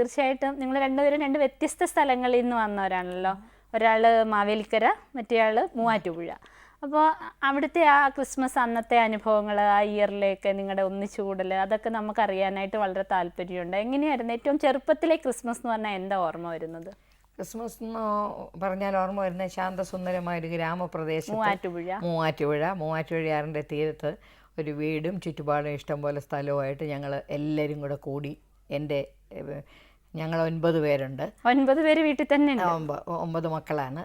തീർച്ചയായിട്ടും നിങ്ങൾ രണ്ടുപേരും രണ്ട് വ്യത്യസ്ത സ്ഥലങ്ങളിൽ നിന്ന് വന്നവരാണല്ലോ. ഒരാൾ മാവേലിക്കര മറ്റേയാൾ മൂവാറ്റുപുഴ. അപ്പോൾ അവിടുത്തെ ആ ക്രിസ്മസ് അന്നത്തെ അനുഭവങ്ങൾ ആ ഇയറിലേക്ക് നിങ്ങളുടെ ഒന്നിച്ചുകൂടൽ അതൊക്കെ നമുക്ക് അറിയാനായിട്ട് വളരെ താല്പര്യമുണ്ട്. എങ്ങനെയായിരുന്നു ഏറ്റവും ചെറുപ്പത്തിലെ ക്രിസ്മസ് എന്ന് പറഞ്ഞാൽ എന്താ ഓർമ്മ വരുന്നത്? ക്രിസ്മസ് എന്ന് പറഞ്ഞാൽ ഓർമ്മ വരുന്ന ശാന്തസുന്ദരമായ ഒരു ഗ്രാമപ്രദേശം മൂവാറ്റുപുഴ. മൂവാറ്റുപുഴ മൂവാറ്റുപുഴയാറിന്റെ തീരത്ത് ഒരു വീടും ചുറ്റുപാടും ഇഷ്ടംപോലെ സ്ഥലവുമായിട്ട് ഞങ്ങൾ എല്ലാവരും കൂടെ കൂടി എന്റെ ഞങ്ങൾ ഒൻപത് പേരുണ്ട്. ഒൻപത് പേര് വീട്ടിൽ തന്നെ ഒമ്പത് മക്കളാണ്.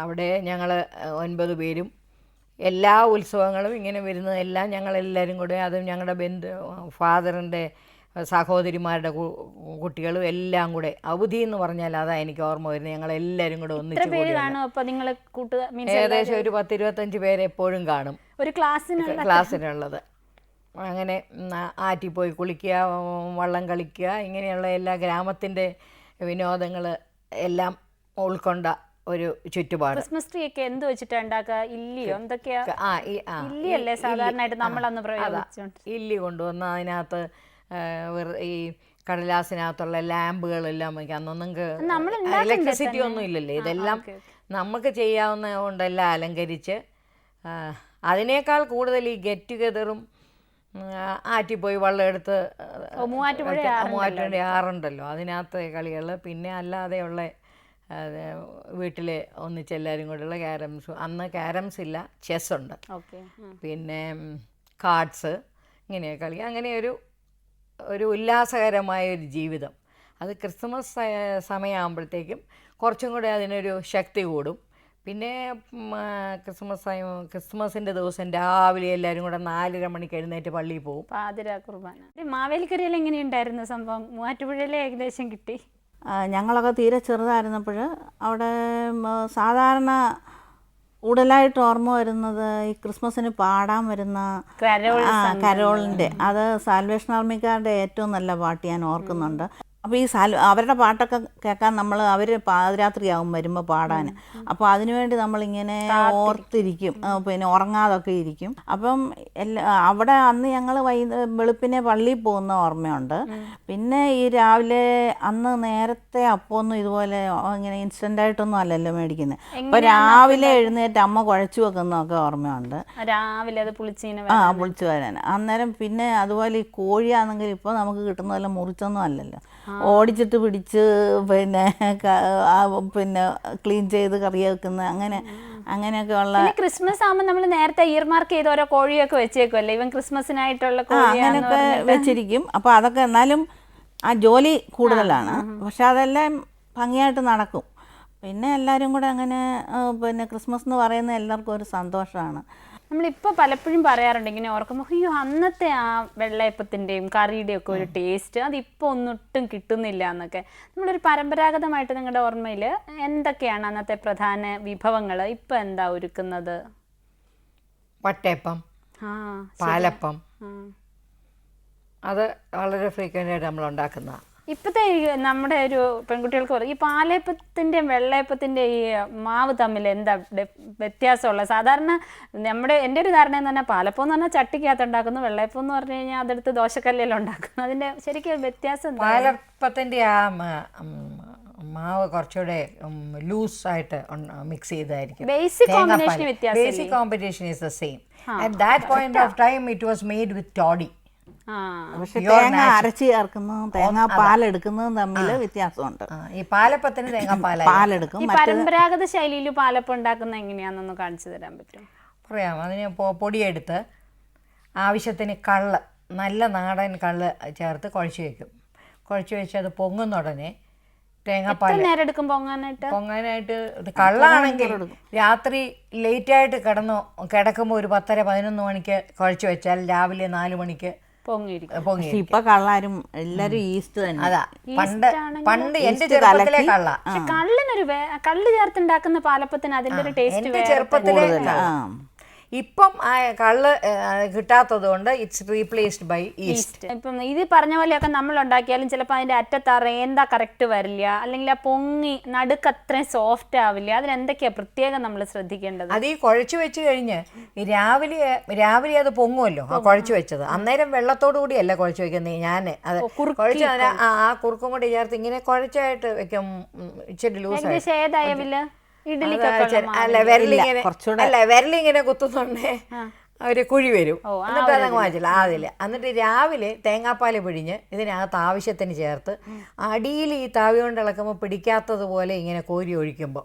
അവിടെ ഞങ്ങൾ ഒൻപത് പേരും എല്ലാ ഉത്സവങ്ങളും ഇങ്ങനെ വരുന്നതെല്ലാം ഞങ്ങളെല്ലാവരും കൂടെ അതും ഞങ്ങളുടെ ബന്ധു ഫാദറിന്റെ സഹോദരിമാരുടെ കുട്ടികളും എല്ലാം കൂടെ അവധി എന്ന് പറഞ്ഞാൽ അതാ എനിക്ക് ഓർമ്മ വരുന്നത്. ഞങ്ങളെല്ലാവരും കൂടെ എത്ര ഒന്നിച്ച് പേര് കൂടി മീൻസ് ഏകദേശം ഒരു പത്തിരുപത്തഞ്ച് പേര് എപ്പോഴും കാണും. ഒരു ക്ലാസ്സിനുള്ള ക്ലാസ്സിനുള്ളത്. അങ്ങനെ ആറ്റി ആറ്റിൽ പോയി കുളിക്കുക വള്ളം കളിക്കുക ഇങ്ങനെയുള്ള എല്ലാ ഗ്രാമത്തിന്റെ വിനോദങ്ങൾ എല്ലാം ഉൾക്കൊണ്ട ഒരു ചുറ്റുപാട്. ക്രിസ്മസ് ട്രീ ഒക്കെ എന്ത് വെച്ചിട്ടാ ഉണ്ടാക്കുക? ഇല്ലിയോ? എന്തൊക്കെയാ? ഇല്ലിയല്ലേ സാധാരണയായിട്ട് നമ്മളന്ന് ഇല്ലി കൊണ്ടുവന്ന് അതിനകത്ത് ഈ കടലാസിനകത്തുള്ള ലാമ്പുകളെല്ലാം വയ്ക്കുക അന്നൊന്നും ഇലക്ട്രിസിറ്റി ഒന്നും ഇല്ലല്ലേ. ഇതെല്ലാം. നമുക്ക് ചെയ്യാവുന്ന കൊണ്ടെല്ലാം അലങ്കരിച്ച് അതിനേക്കാൾ കൂടുതൽ ഈ ഗെറ്റ് ടുഗെദറും ആറ്റിൽ പോയി വെള്ളം എടുത്ത് ഓ, മൂവാറ്റുപുഴ ആറുണ്ടല്ലോ അതിനകത്ത് കളികൾ പിന്നെ അല്ലാതെയുള്ള വീട്ടിൽ ഒന്നിച്ചെല്ലാവരും കൂടെയുള്ള ക്യാരംസ്. അന്ന് ക്യാരംസ് ഇല്ല ചെസ് ഉണ്ട്. ഓക്കെ പിന്നെ കാർഡ്സ് ഇങ്ങനെ കളി. അങ്ങനെ ഒരു ഒരു ഉല്ലാസകരമായ ഒരു ജീവിതം. അത് ക്രിസ്മസ് സമയമാകുമ്പോഴത്തേക്കും കുറച്ചും കൂടെ അതിനൊരു ശക്തി കൂടും. പിന്നെ ക്രിസ്മസ് സമയം ക്രിസ്മസിന്റെ ദിവസം രാവിലെ എല്ലാവരും കൂടെ നാലര മണിക്ക് എഴുന്നേറ്റ് പള്ളിയിൽ പോകും പാതിര കുർബാന. മാവേലിക്കരയിൽ എങ്ങനെയുണ്ടായിരുന്നു സംഭവം? മൂവാറ്റുപുഴയിലെ ഏകദേശം കിട്ടി. ഞങ്ങളൊക്കെ തീരെ ചെറുതായിരുന്നപ്പോൾ അവിടെ സാധാരണ കൂടുതലായിട്ട് ഓർമ്മ വരുന്നത് ഈ ക്രിസ്മസിന് പാടാൻ വരുന്ന കരോളിന്റെ കരോളിന്റെ. അത് സാൽവേഷൻ ആർമിക്കാരുടെ ഏറ്റവും നല്ല പാട്ട് ഞാൻ ഓർക്കുന്നുണ്ട്. അപ്പോൾ ഈ സാൽ അവരുടെ പാട്ടൊക്കെ കേൾക്കാൻ നമ്മൾ അവർ പാതിരാത്രിയാവും വരുമ്പോൾ പാടാൻ അപ്പോൾ അതിനുവേണ്ടി നമ്മളിങ്ങനെ ഓർത്തിരിക്കും. പിന്നെ ഉറങ്ങാതൊക്കെ ഇരിക്കും. അപ്പം എല്ലാ അവിടെ അന്ന് ഞങ്ങൾ വൈ വെളുപ്പിനെ പള്ളിയിൽ പോകുന്ന ഓർമ്മയുണ്ട്. പിന്നെ ഈ രാവിലെ അന്ന് നേരത്തെ അപ്പമൊന്നും ഇതുപോലെ ഇങ്ങനെ ഇൻസ്റ്റന്റ് ആയിട്ടൊന്നും അല്ലല്ലോ മേടിക്കുന്നത് അപ്പോൾ രാവിലെ എഴുന്നേറ്റ് അമ്മ കുഴച്ചു വെക്കുന്നതൊക്കെ ഓർമ്മയുണ്ട്. രാവിലെ അത് പുളിച്ചീന ആ പുളിച്ചു വരാൻ അന്നേരം പിന്നെ അതുപോലെ ഈ കോഴിയാണെങ്കിൽ ഇപ്പോൾ നമുക്ക് കിട്ടുന്നതല്ല മുറിച്ചൊന്നും അല്ലല്ലോ. ഓടിച്ചിട്ട് പിടിച്ച് പിന്നെ പിന്നെ ക്ലീൻ ചെയ്ത് കറി വെക്കുന്ന അങ്ങനെ അങ്ങനെയൊക്കെ ഉള്ള ക്രിസ്മസ് ആകുമ്പോൾ നമ്മൾ നേരത്തെ ഇയർമാർക്ക് ചെയ്ത ഓരോ കോഴിയൊക്കെ വെച്ചേക്കുമല്ലേ ഇവൻ ക്രിസ്മസിനായിട്ടുള്ള അങ്ങനെയൊക്കെ വെച്ചിരിക്കും. അപ്പോൾ അതൊക്കെ എന്നാലും ആ ജോലി കൂടുതലാണ്. പക്ഷെ അതെല്ലാം ഭംഗിയായിട്ട് നടക്കും. പിന്നെ എല്ലാവരും കൂടെ അങ്ങനെ പിന്നെ ക്രിസ്മസ് എന്ന് പറയുന്നത് എല്ലാവർക്കും ഒരു സന്തോഷമാണ്. നമ്മളിപ്പോൾ പലപ്പോഴും പറയാറുണ്ട് ഇങ്ങനെ ഓർക്കുമ്പോൾ അയ്യോ അന്നത്തെ ആ വെള്ളയപ്പത്തിന്റെയും കറിയുടെയും ഒക്കെ ഒരു ടേസ്റ്റ് അതിപ്പോൾ ഒന്നിട്ടും കിട്ടുന്നില്ല എന്നൊക്കെ. നമ്മളൊരു പരമ്പരാഗതമായിട്ട് നിങ്ങളുടെ ഓർമ്മയിൽ എന്തൊക്കെയാണ് അന്നത്തെ പ്രധാന വിഭവങ്ങൾ ഇപ്പം എന്താ ഒരുക്കുന്നത്? വട്ടയപ്പം പാലപ്പം. അത് വളരെ ഫ്രീക്വന്റ് ആയിട്ട് നമ്മൾ ഉണ്ടാക്കുന്നതാണ്. ഇപ്പോഴത്തെ ഈ നമ്മുടെ ഒരു പെൺകുട്ടികൾക്ക് പറയും ഈ പാലയപ്പത്തിന്റെയും വെള്ളയപ്പത്തിന്റെ ഈ മാവ് തമ്മിൽ എന്താ വ്യത്യാസമുള്ള? സാധാരണ നമ്മുടെ എന്റെ ഒരു ധാരണ എന്ന് പറഞ്ഞാൽ പാലപ്പം എന്ന് പറഞ്ഞാൽ ചട്ടിക്കകത്ത് ഉണ്ടാക്കുന്നു വെള്ളയപ്പം എന്ന് പറഞ്ഞു കഴിഞ്ഞാൽ അതെടുത്ത് ദോശക്കല്ലിൽ ഉണ്ടാക്കുന്നു. അതിന്റെ ശരിക്കും വ്യത്യാസം എന്താ? പാലപ്പത്തിന്റെ ആ മാവ് കുറച്ചുകൂടെ ലൂസ് ആയിട്ട് mix ചെയ്തായിരിക്കും. Basic combination basic combination is the same at that point of time it was made with toddy പക്ഷെ തേങ്ങ അരച്ച് ചേർക്കുന്നതും തേങ്ങ പാലെടുക്കുന്നതും തമ്മിൽ വ്യത്യാസമുണ്ട്. ഈ പാലപ്പത്തിന് തേങ്ങാപ്പാല പാലെടുക്കും. ഈ പരമ്പരാഗത ശൈലിയിൽ പാലപ്പം ഉണ്ടാക്കുന്ന എങ്ങനെയാണെന്നൊന്ന് കാണിച്ചു തരാൻ പറ്റും പറയാം. അതിന് പൊടിയെടുത്ത് ആവശ്യത്തിന് കള്ള് നല്ല നാടൻ കള്ള് ചേർത്ത് കുഴച്ച് വെക്കും. കുഴച്ച് വെച്ച് അത് പൊങ്ങുന്ന ഉടനെ തേങ്ങാപ്പാൽ നേരം എടുക്കും പൊങ്ങാനായിട്ട്? പൊങ്ങാനായിട്ട് കള്ളാണെങ്കിൽ രാത്രി ലേറ്റായിട്ട് കിടന്നു കിടക്കുമ്പോൾ ഒരു പത്തര പതിനൊന്ന് മണിക്ക് കുഴച്ച് വെച്ചാൽ രാവിലെ നാല് മണിക്ക് ഇപ്പൊ കള്ളാരും എല്ലാരും ഈസ്റ്റ് തന്നെ. അതാ. പണ്ട് പണ്ട് എന്റെ ഈസ്റ്റ് ചെറുപ്പത്തിലെ കള്ള. പക്ഷെ കള്ളിനൊരു കള്ള് ചേർത്തുണ്ടാക്കുന്ന പാലപ്പത്തിന് അതിന്റെ ഒരു ടേസ്റ്റ് എന്റെ ചെറുപ്പത്തിലെ ഇപ്പം കള്ള് കിട്ടാത്തത് കൊണ്ട് ഇറ്റ്സ് റീപ്ലേസ്ഡ് ബൈ ഈസ്റ്റ് ഇപ്പം ഇത് പറഞ്ഞ പോലെയൊക്കെ നമ്മൾ ഉണ്ടാക്കിയാലും ചിലപ്പോൾ അതിന്റെ അറ്റത്ത് ആ റേന്ത കറക്റ്റ് വരില്ല. അല്ലെങ്കിൽ ആ പൊങ്ങി നടുക്ക് അത്രയും സോഫ്റ്റ് ആവില്ല. അതിനെന്തൊക്കെയാ പ്രത്യേകം നമ്മൾ ശ്രദ്ധിക്കേണ്ടത്? അത് ഈ കുഴച്ച് വെച്ച് കഴിഞ്ഞ് രാവിലെ രാവിലെ അത് പൊങ്ങുമല്ലോ ആ കുഴച്ച് വെച്ചത്. അന്നേരം വെള്ളത്തോടു കൂടിയല്ല കുഴച്ച് വെക്കുന്നത് ഞാൻ അത് കുഴച്ച് ആ കുറുക്കും കൂടി ചേർത്ത് ഇങ്ങനെ കുഴച്ചായിട്ട് വെക്കും. ഇച്ചിരി ലൂസ് ഏകദേശം അല്ല വിരലിങ്ങനെ അല്ല വിരലിങ്ങനെ കുത്തുന്നുണ്ടേ ഒരു കുഴി വരും. എന്നിട്ട് അതങ്ങ് വാങ്ങിച്ചില്ല. അതില്ല എന്നിട്ട് രാവിലെ തേങ്ങാപ്പാൽ പിഴിഞ്ഞ് ഇതിനകത്ത് ആവശ്യത്തിന് ചേർത്ത് അടിയിൽ ഈ താവി കൊണ്ട് ഇളക്കുമ്പോൾ പിടിക്കാത്തതുപോലെ ഇങ്ങനെ കോരി ഒഴിക്കുമ്പോൾ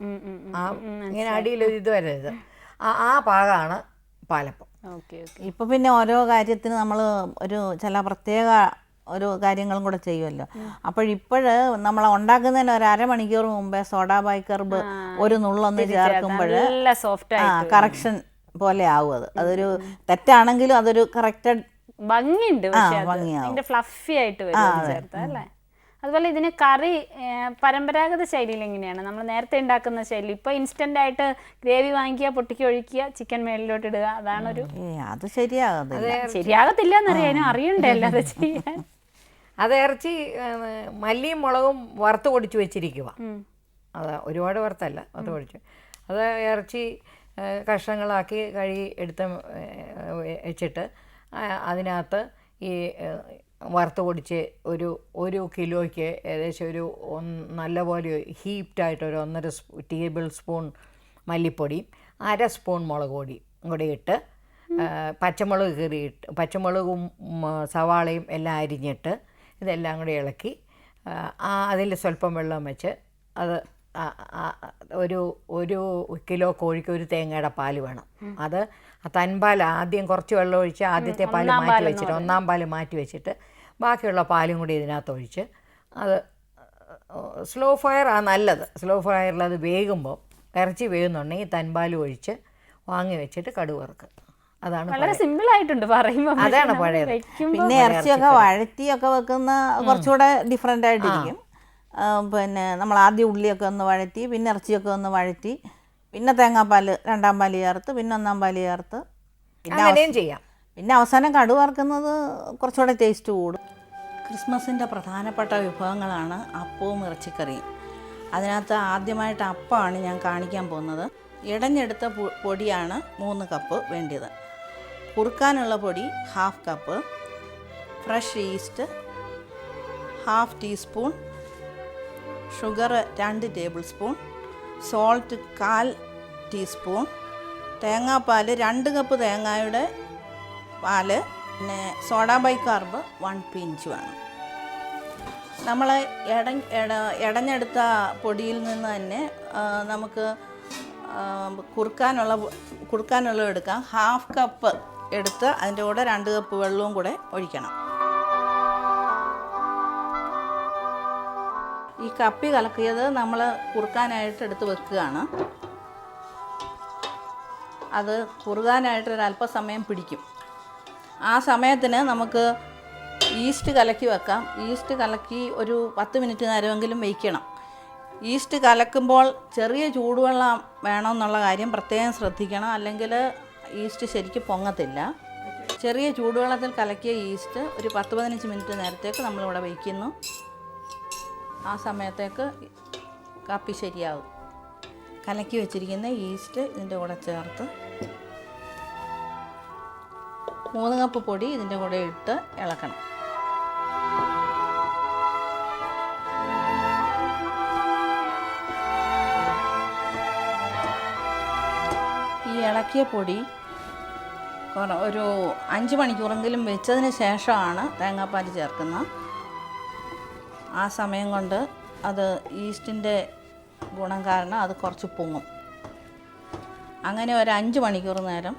ആ ഇങ്ങനെ അടിയിൽ ഒരു ഇത് വരരുത്. ആ ആ പാകമാണ് പാലപ്പം. ഇപ്പം പിന്നെ ഓരോ കാര്യത്തിന് നമ്മൾ ഒരു ചില പ്രത്യേക ഒരു കാര്യങ്ങളും കൂടെ ചെയ്യുമല്ലോ അപ്പോഴിപ്പോഴ് നമ്മൾ ഉണ്ടാക്കുന്നതിന് ഒരു അരമണിക്കൂർ മുമ്പേ സോഡാ ബൈക്കർബ് ഒരു നുള്ളൊന്ന് ചേർക്കുമ്പോൾ ആ കറക്ഷൻ പോലെ ആവും അത്. അതൊരു തെറ്റാണെങ്കിലും അതൊരു കറക്റ്റഡ് ഭംഗിയുണ്ട് ഫ്ലഫി ആയിട്ട് വരും അതുപോലെ ഇതിന് കറി പരമ്പരാഗത ശൈലിയിൽ എങ്ങനെയാണ്? നമ്മൾ നേരത്തെ ഉണ്ടാക്കുന്ന ശൈലി. ഇപ്പൊ ഇൻസ്റ്റന്റ് ആയിട്ട് ഗ്രേവി വാങ്ങിക്കുക പൊട്ടിക്ക് ഒഴിക്കുക ചിക്കൻ മേളിലോട്ട് ഇടുക അതാണ് ഒരു അത് ശരിയാകത്തില്ല. ശരിയാകത്തില്ല എന്നറിയാനും അറിയണ്ടേ അല്ലാതെ ചെയ്യാൻ. അത് ഇറച്ചി മല്ലിയും മുളകും വറുത്ത് പൊടിച്ച് വെച്ചിരിക്കുക. അത് ഒരുപാട് വറുത്തല്ല വറുത്ത് പൊടിച്ച്. അത് ഇറച്ചി കഷ്ണങ്ങളാക്കി കഴുകി എടുത്ത് വെച്ചിട്ട് അതിനകത്ത് ഈ വറുത്ത് പൊടിച്ച് ഒരു ഒരു കിലോയ്ക്ക് ഏകദേശം ഒരു നല്ലപോലെ ഹീപ്റ്റായിട്ട് ഒരു ഒന്നര സ്പൂ ടേബിൾ സ്പൂൺ മല്ലിപ്പൊടി അര സ്പൂൺ മുളക് പൊടി കൂടി ഇട്ട് പച്ചമുളക് കീറിയിട്ട് പച്ചമുളകും സവാളയും എല്ലാം അരിഞ്ഞിട്ട് ഇതെല്ലാം കൂടി ഇളക്കി അതിൽ സ്വല്പം വെള്ളം വെച്ച് അത് ഒരു ഒരു കിലോ കോഴിക്ക് ഒരു തേങ്ങയുടെ പാൽ വേണം. അത് തൻപാൽ ആദ്യം കുറച്ച് വെള്ളം ഒഴിച്ച് ആദ്യത്തെ പാൽ മാറ്റി വെച്ചിട്ട് ഒന്നാം പാൽ മാറ്റി വെച്ചിട്ട് ബാക്കിയുള്ള പാലും കൂടി ഇതിനകത്ത് ഒഴിച്ച് അത് സ്ലോ ഫയർ ആ നല്ലത്. സ്ലോ ഫയറിൽ അത് വേകുമ്പോൾ ഇറച്ചി വേകുന്നുണ്ടെങ്കിൽ തൻപാൽ ഒഴിച്ച് വാങ്ങി വെച്ചിട്ട് കടുക് വറുക്കുക. അതാണ് വളരെ സിമ്പിൾ ആയിട്ടുണ്ട് പറയുമ്പോ. അതാണ് പഴയത്. പിന്നെ ഇറച്ചിയൊക്കെ വഴറ്റിയൊക്കെ വെക്കുന്ന കുറച്ചുകൂടെ ഡിഫറെന്റ് ആയിട്ടിരിക്കും. പിന്നെ നമ്മൾ ആദ്യം ഉള്ളിയൊക്കെ ഒന്ന് വഴറ്റി പിന്നെ ഇറച്ചിയൊക്കെ ഒന്ന് വഴറ്റി പിന്നെ തേങ്ങാപ്പാൽ രണ്ടാം പാൽ ചേർത്ത് പിന്നെ ഒന്നാം പാൽ ചേർത്ത് പിന്നെ അങ്ങനെയും ചെയ്യാം. പിന്നെ അവസാനം കടുക് വറുക്കുന്നത് കുറച്ചുകൂടെ ടേസ്റ്റ് കൂടും. ക്രിസ്മസിന്റെ പ്രധാനപ്പെട്ട വിഭവങ്ങളാണ് അപ്പവും ഇറച്ചിക്കറിയും. അതിനകത്ത് ആദ്യമായിട്ട് അപ്പമാണ് ഞാൻ കാണിക്കാൻ പോകുന്നത്. ഇടഞ്ഞെടുത്ത പൊടിയാണ് മൂന്ന് കപ്പ് വേണ്ടിയത്. കുറുക്കാനുള്ള പൊടി half cup fresh yeast half teaspoon sugar രണ്ട് ടേബിൾ സ്പൂൺ സോൾട്ട് കാൽ ടീസ്പൂൺ തേങ്ങാപ്പാൽ രണ്ട് കപ്പ് തേങ്ങായുടെ പാൽ പിന്നെ സോഡാ ബൈക്കാർബ് വൺ പിഞ്ച് വേണം. നമ്മൾ ഇട എടഞ്ഞെടുത്ത പൊടിയിൽ നിന്ന് തന്നെ നമുക്ക് കുറുക്കാനുള്ള കുറുക്കാനുള്ള എടുക്കാം. ഹാഫ് കപ്പ് എടുത്ത് അതിന്റെ കൂടെ രണ്ട് കപ്പ് വെള്ളവും കൂടെ ഒഴിക്കണം. ഈ കപ്പി കലക്കിയത് നമ്മൾ കുറുക്കാനായിട്ട് എടുത്ത് വെക്കുകയാണ്. അത് കുറുകാനായിട്ട് ഒരു അല്പസമയം പിടിക്കും. ആ സമയത്തിന് നമുക്ക് ഈസ്റ്റ് കലക്കി വെക്കാം. ഈസ്റ്റ് കലക്കി ഒരു പത്ത് മിനിറ്റ് നേരമെങ്കിലും വയ്ക്കണം. ഈസ്റ്റ് കലക്കുമ്പോൾ ചെറിയ ചൂടുവെള്ളം വേണമെന്നുള്ള കാര്യം പ്രത്യേകം ശ്രദ്ധിക്കണം. അല്ലെങ്കിൽ ഈസ്റ്റ് ശരിക്കും പൊങ്ങത്തില്ല. ചെറിയ ചൂടുവെള്ളത്തിൽ കലക്കിയ ഈസ്റ്റ് ഒരു പത്ത് പതിനഞ്ച് മിനിറ്റ് നേരത്തേക്ക് നമ്മളിവിടെ വയ്ക്കുന്നു ആ സമയത്തേക്ക് കാപ്പി ശരിയാവും. കലക്കി വെച്ചിരിക്കുന്ന ഈസ്റ്റ് ഇതിന്റെ കൂടെ ചേർത്ത് മൂന്ന് കപ്പ് പൊടി ഇതിന്റെ കൂടെ ഇട്ട് ഇളക്കണം. ഈ ഇളക്കിയ പൊടി ഒരു അഞ്ച് മണിക്കൂറെങ്കിലും വെച്ചതിന് ശേഷമാണ് തേങ്ങാപ്പാൽ ചേർക്കുന്നത്. ആ സമയം കൊണ്ട് അത് ഈസ്റ്റിന്റെ ഗുണം കാരണം അത് കുറച്ച് പൊങ്ങും. അങ്ങനെ ഒരു അഞ്ച് മണിക്കൂർ നേരം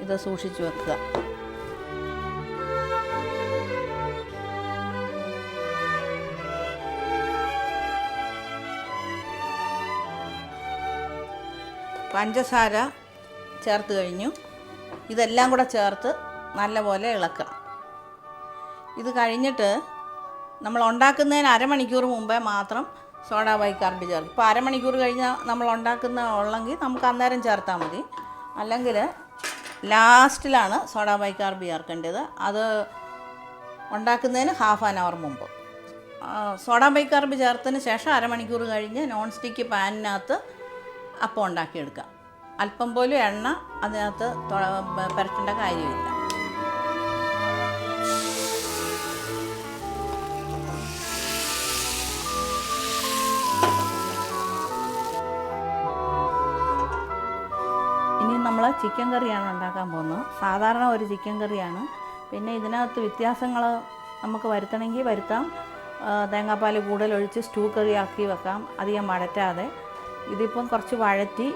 ഇത് സൂക്ഷിച്ചു വെക്കുക. പഞ്ചസാര ചേർത്ത് കഴിഞ്ഞു. ഇതെല്ലാം കൂടെ ചേർത്ത് നല്ലപോലെ ഇളക്കുക. ഇത് കഴിഞ്ഞിട്ട് നമ്മൾ ഉണ്ടാക്കുന്നതിന് അരമണിക്കൂർ മുമ്പേ മാത്രം സോഡ ബൈക്കാർബ് ചേർക്കും ഇപ്പോൾ അരമണിക്കൂർ കഴിഞ്ഞാൽ നമ്മൾ ഉണ്ടാക്കുന്ന ഉള്ളെങ്കിൽ നമുക്ക് അന്നേരം ചേർത്താൽ മതി. അല്ലെങ്കിൽ ലാസ്റ്റിലാണ് സോഡ ബൈക്കാർബ് ചേർക്കേണ്ടത്. അത് ഉണ്ടാക്കുന്നതിന് ഹാഫ് ആൻ അവർ മുമ്പ്. സോഡാ ബൈക്കാർബ് ചേർത്തതിന് ശേഷം അരമണിക്കൂർ കഴിഞ്ഞ് നോൺ സ്റ്റിക്ക് പാനിനകത്ത് അപ്പം ഉണ്ടാക്കിയെടുക്കാം അല്പം പോലും എണ്ണ അതിനകത്ത് പുരട്ടേണ്ട കാര്യമില്ല. ഇനി നമ്മൾ ചിക്കൻ കറിയാണ് ഉണ്ടാക്കാൻ പോകുന്നത്. സാധാരണ ഒരു ചിക്കൻ കറിയാണ്. പിന്നെ ഇതിനകത്ത് വ്യത്യാസങ്ങൾ നമുക്ക് വരുത്തണമെങ്കിൽ വരുത്താം. തേങ്ങാപ്പാൽ കൂടുതൽ ഒഴിച്ച് സ്റ്റൂ കറി ആക്കി വെക്കാം. അധികം വഴറ്റാതെ. ഇതിപ്പം കുറച്ച് വഴറ്റി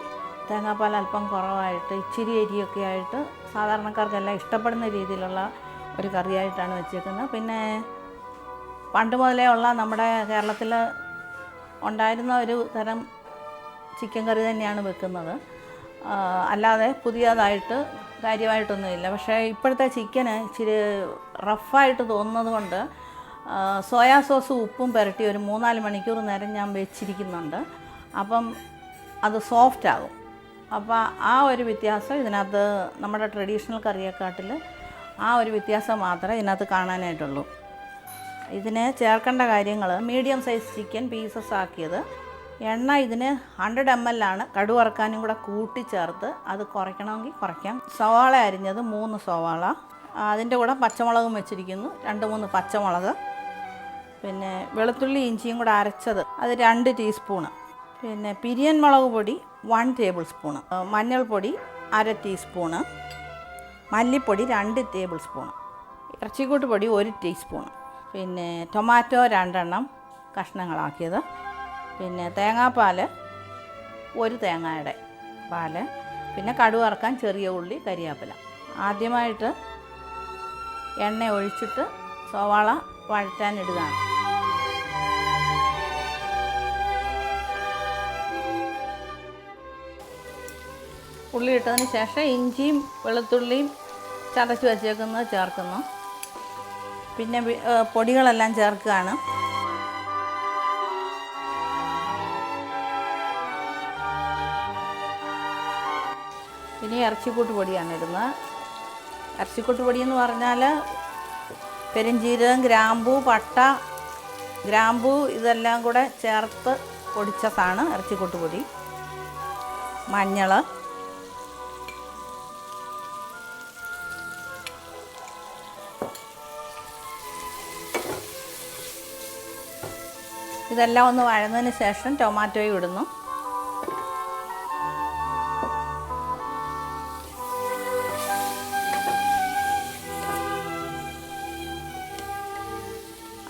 തേങ്ങാപ്പാൽ അല്പം കുറവായിട്ട് ഇച്ചിരി അരിയൊക്കെ ആയിട്ട് സാധാരണക്കാർക്കെല്ലാം ഇഷ്ടപ്പെടുന്ന രീതിയിലുള്ള ഒരു കറിയായിട്ടാണ് വെച്ചേക്കുന്നത്. പിന്നെ പണ്ട് മുതലേ ഉള്ള നമ്മുടെ കേരളത്തിൽ ഉണ്ടായിരുന്ന ഒരു തരം ചിക്കൻ കറി തന്നെയാണ് വെക്കുന്നത്. അല്ലാതെ പുതിയതായിട്ട് കാര്യമായിട്ടൊന്നുമില്ല. പക്ഷേ ഇപ്പോഴത്തെ ചിക്കന് ഇച്ചിരി റഫായിട്ട് തോന്നുന്നത് കൊണ്ട് സോയാ സോസും ഉപ്പും പുരട്ടി ഒരു മൂന്നാൽ മണിക്കൂർ നേരം ഞാൻ വെച്ചിരിക്കുന്നുണ്ട്. അപ്പം അത് സോഫ്റ്റ് ആകും അപ്പോൾ ആ ഒരു വ്യത്യാസം ഇതിനകത്ത് നമ്മുടെ ട്രഡീഷണൽ കറിയെക്കാട്ടിൽ ആ ഒരു വ്യത്യാസം മാത്രമേ ഇതിനകത്ത് കാണാനായിട്ടുള്ളൂ. ഇതിനെ ചേർക്കേണ്ട കാര്യങ്ങൾ മീഡിയം സൈസ് ചിക്കൻ പീസസ് ആക്കിയത് എണ്ണ ഇതിന് ഹൺഡ്രഡ് എം എൽ ആണ്. കടു വറക്കാനും കൂടെ കൂട്ടിച്ചേർത്ത് അത് കുറയ്ക്കണമെങ്കിൽ കുറയ്ക്കാം. സവാള അരിഞ്ഞത് മൂന്ന് സവാള. അതിന്റെ കൂടെ പച്ചമുളകും വെച്ചിരിക്കുന്നു. രണ്ട് മൂന്ന് പച്ചമുളക്. പിന്നെ വെളുത്തുള്ളി ഇഞ്ചിയും കൂടെ അരച്ചത് അത് രണ്ട് ടീസ്പൂണ് പിന്നെ പിരിയൻ മുളക് പൊടി വൺ ടേബിൾ സ്പൂണ് മഞ്ഞൾപ്പൊടി അര ടീസ്പൂണ് മല്ലിപ്പൊടി രണ്ട് ടേബിൾ സ്പൂണ് ഇറച്ചിക്കൂട്ട് പൊടി ഒരു ടീസ്പൂണ് പിന്നെ ടൊമാറ്റോ രണ്ടെണ്ണം കഷ്ണങ്ങളാക്കിയത്. പിന്നെ തേങ്ങാപ്പാൽ ഒരു തേങ്ങയുടെ പാൽ പിന്നെ കടുവറക്കാൻ ചെറിയ ഉള്ളി കരിയാപ്പില. ആദ്യമായിട്ട് എണ്ണ ഒഴിച്ചിട്ട് സവാള വഴറ്റാനിടുകയാണ്. ഉള്ളി ഇട്ടതിന് ശേഷം ഇഞ്ചിയും വെളുത്തുള്ളിയും ചതച്ച് വച്ചേക്കുന്നത് ചേർക്കുന്നു. പിന്നെ പൊടികളെല്ലാം ചേർക്കുകയാണ്. ഇനി ഇറച്ചിക്കൂട്ട് പൊടിയാണ് ഇടുന്നത്. ഇറച്ചിക്കൂട്ട് പൊടി എന്ന് പറഞ്ഞാൽ പെരുംജീരകം ഗ്രാമ്പു പട്ട ഗ്രാമ്പു ഇതെല്ലാം കൂടെ ചേർത്ത് പൊടിച്ചതാണ് ഇറച്ചിക്കൂട്ട് പൊടി. മഞ്ഞൾ ഇതെല്ലാം ഒന്ന് വഴന്നതിന് ശേഷം ടൊമാറ്റോയും ഇടുന്നു.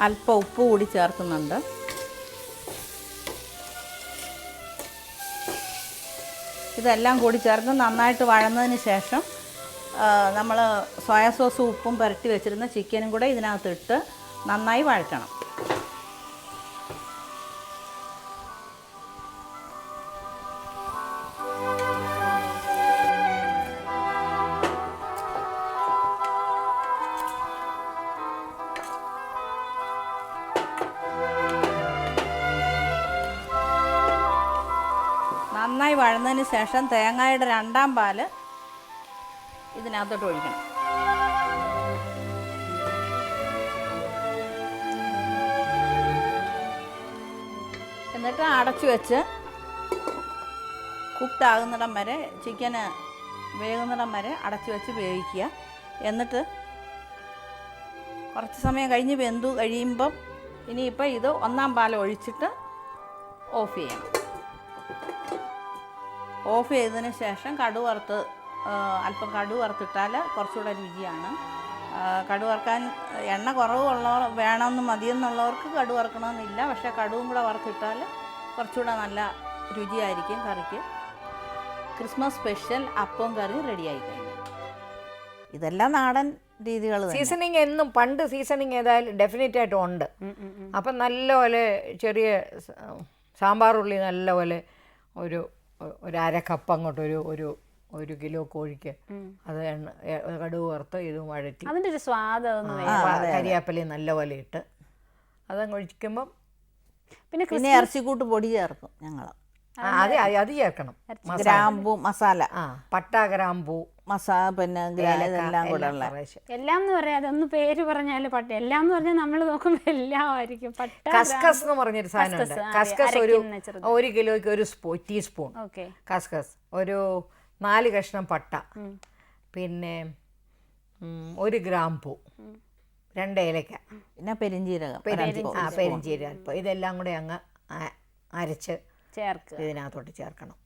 അല്പം ഉപ്പ് കൂടി ചേർക്കുന്നുണ്ട്. ഇതെല്ലാം കൂടി ചേർത്ത് നന്നായിട്ട് വഴന്നതിന് ശേഷം നമ്മൾ സോയാ സോസും ഉപ്പും പുരട്ടി വെച്ചിരുന്ന ചിക്കനും കൂടെ ഇതിനകത്തിട്ട് നന്നായി വഴറ്റണം. ശേഷം തേങ്ങയുടെ രണ്ടാം പാൽ ഇതിനകത്തോട്ട് ഒഴിക്കണം. എന്നിട്ട് അടച്ചു വെച്ച് കുക്താകുന്നിടം വരെ ചിക്കന് വേകുന്നിടം വരെ അടച്ചു വെച്ച് വേവിക്കുക. എന്നിട്ട് കുറച്ച് സമയം കഴിഞ്ഞ് വെന്തു കഴിയുമ്പം ഇനിയിപ്പോൾ ഇത് ഒന്നാം പാൽ ഒഴിച്ചിട്ട് ഓഫ് ചെയ്യണം. ഓഫ് ചെയ്തതിന് ശേഷം കടു വറുത്ത് അല്പം കടു വറുത്തിട്ടാൽ കുറച്ചുകൂടെ രുചിയാണ്. കടു വറുക്കാൻ എണ്ണ കുറവുള്ളവർ വേണമെന്ന് മതിയെന്നുള്ളവർക്ക് കടു വറുക്കണമെന്നില്ല. പക്ഷേ കടുവും കൂടെ വറുത്തിട്ടാൽ കുറച്ചുകൂടെ നല്ല രുചിയായിരിക്കും കറിക്ക്. ക്രിസ്മസ് സ്പെഷ്യൽ അപ്പം കറി റെഡിയായി കഴിഞ്ഞു. ഇതെല്ലാം നാടൻ രീതികൾ സീസണിങ് എന്നും പണ്ട് സീസണിങ് ഏതായാലും ഡെഫിനറ്റ് ആയിട്ടും ഉണ്ട്. അപ്പം നല്ലപോലെ ചെറിയ സാമ്പാറുള്ളി നല്ലപോലെ ഒരു ഒരു അര കപ്പ് അങ്ങോട്ട് ഒരു ഒരു ഒരു കിലോ കോഴിക്ക് അത് എണ്ണ കടുവ് വറുത്ത് ഇതും വഴറ്റി. അതിന്റെ ഒരു സ്വാദം കരിയാപ്പലി നല്ല പോലെ നല്ലപോലെ ഇട്ട്. അതങ്ങ് ഒഴിക്കുമ്പം പിന്നെ പിന്നെ ഇറച്ചിക്കൂട്ട് പൊടി ചേർക്കും ഞങ്ങൾ അത് അത് ചേർക്കണം. മസാല. ഗ്രാമ്പു മസാല. ആ പട്ട ഗ്രാമ്പു. മസാല പിന്നെ ഗ്രാ- കൂടെ എല്ലാം ഉള്ള എല്ലാം എന്ന് പറയാം ഒന്ന് പേര് പറഞ്ഞാൽ പട്ട. എല്ലാം എന്ന് പറഞ്ഞാൽ നമ്മൾ നോക്കുമ്പോൾ എല്ലാം ആയിരിക്കും. പട്ട കസ്കസ് എന്ന് പറഞ്ഞൊരു സാധനമുണ്ട് കസ്കസ്, ഒരു ഒരു കിലോയ്ക്ക് ഒരു സ്പൂ ടീസ്പൂൺ. ഓക്കെ. കസ്കസ്. ഒരു നാല് കഷ്ണം പട്ട. പിന്നെ ഒരു ഗ്രാമ്പൂ. രണ്ട് ഏലക്ക. പിന്നെ പെരിഞ്ചീരകം പെരിഞ്ചീരകം. ഇതെല്ലാം കൂടെ അങ്ങ് അരച്ച് ചേർക്ക് ഇതിനകത്തോട്ട് ചേർക്കണം.